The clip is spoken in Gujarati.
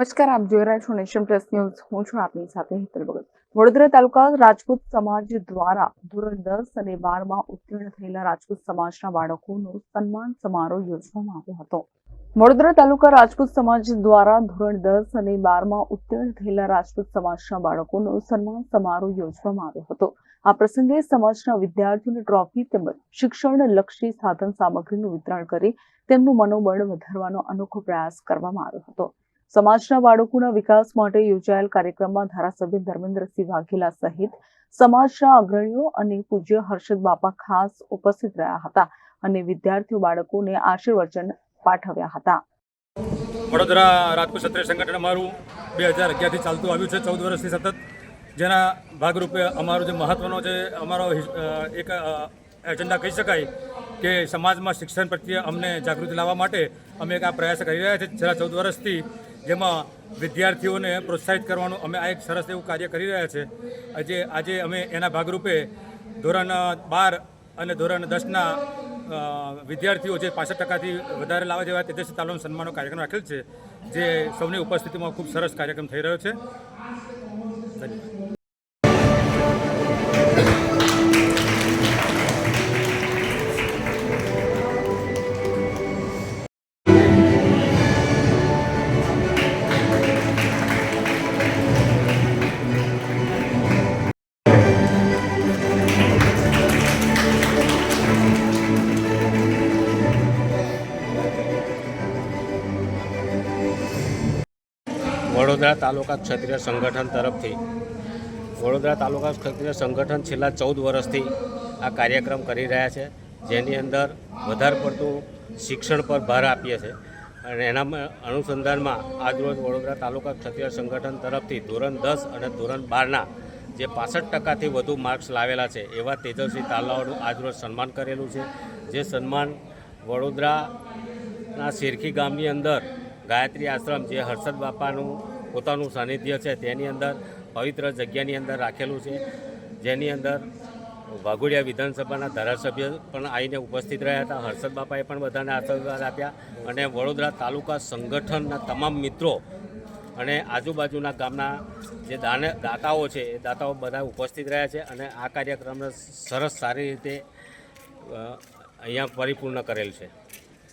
નમસ્કાર, આપ જોઈ રહ્યા છો નેશન પ્લસ ન્યૂઝ. હું છું આપની સાથે હેતલ ભગત. વડોદરા તાલુકા રાજપૂત સમાજ દ્વારા ધોરણ દસ અને બારમાં ઉત્તીર્ણ થયેલા રાજપૂત સમાજના બાળકોનો સન્માન સમારોહ યોજવામાં આવ્યો હતો. વડોદરા તાલુકા રાજપૂત સમાજ દ્વારા ધોરણ દસ અને બારમાં ઉત્તીર્ણ થયેલા રાજપૂત સમાજના બાળકોનો સન્માન સમારોહ યોજવામાં આવ્યો હતો. આ પ્રસંગે સમાજના વિદ્યાર્થીઓને ટ્રોફી તેમજ શિક્ષણ લક્ષી સાધન સામગ્રીનું વિતરણ કરી તેમનું મનોબળ વધારવાનો અનોખો પ્રયાસ કરવામાં આવ્યો હતો. સમાજના બાળકોના વિકાસ માટે યોજાયેલ કાર્યક્રમમાં ધારાસભ્ય ધર્મેન્દ્રસિંહ વાઘેલા સહિત સમાજના અગ્રણીઓ અને પૂજ્ય હર્ષદ બાપા ખાસ ઉપસ્થિત રહ્યા હતા અને વિદ્યાર્થીઓ બાળકોને આશીર્વચન પાઠવ્યા હતા. વડોદરા રાજકોટ ક્ષત્રિય સંગઠન અમારું બે હજાર અગિયારથી ચાલતું આવ્યું છે, ચૌદ વર્ષથી સતત. જેના ભાગરૂપે અમારો જે મહત્ત્વનો જે અમારો એક એજન્ડા કહી શકાય કે સમાજમાં શિક્ષણ પ્રત્યે અમને જાગૃતિ લાવવા માટે અમે એક આ પ્રયાસ કરી રહ્યા છીએ છેલ્લા ચૌદ વર્ષથી જેમાં વિદ્યાર્થીઓને પ્રોત્સાહિત કરવાનું અમે આ એક સરસ એવું કાર્ય કરી રહ્યા છે. આજે આજે અમે એના ભાગરૂપે ધોરણ બાર અને ધોરણ દસના વિદ્યાર્થીઓ જે પાસઠ ટકાથી વધારે લાવવા જેવા તેજસ્વી તાલીમ સન્માનનો કાર્યક્રમ રાખેલ છે, જે સૌની ઉપસ્થિતિમાં ખૂબ સરસ કાર્યક્રમ થઈ રહ્યો છે. ધન્યવાદ. વડોદરા તાલુકા ક્ષત્રિય સંગઠન તરફથી. વડોદરા તાલુકા ક્ષત્રિય સંગઠન છેલ્લા ચૌદ વર્ષથી આ કાર્યક્રમ કરી રહ્યા છે, જેની અંદર વધારે પડતું શિક્ષણ પર ભાર આપીએ છીએ અને એના અનુસંધાનમાં આજરોજ વડોદરા તાલુકા ક્ષત્રિય સંગઠન તરફથી ધોરણ દસ અને ધોરણ બારના જે પાસઠ ટકાથી વધુ માર્ક્સ લાવેલા છે, એવા તેજસ્વી તાલાઓનું આજરોજ સન્માન કરેલું છે. જે સન્માન વડોદરાના શેરખી ગામની અંદર ગાયત્રી આશ્રમ જે હર્ષદ બાપાનું પોતાનું સાનિધ્ય છે તેની અંદર પવિત્ર જગ્યાની અંદર રાખેલું છે. જેની અંદર વાઘોડિયા વિધાનસભાના ધારાસભ્ય પણ આવીને ઉપસ્થિત રહ્યા હતા. હર્ષદ બાપાએ પણ બધાને આશીર્વાદ આપ્યા અને વડોદરા તાલુકા સંગઠનના તમામ મિત્રો અને આજુબાજુના ગામના જે દાને દાતાઓ છે એ દાતાઓ બધા ઉપસ્થિત રહ્યા છે અને આ કાર્યક્રમને સરસ સારી રીતે અહીંયા પરિપૂર્ણ કરેલ છે.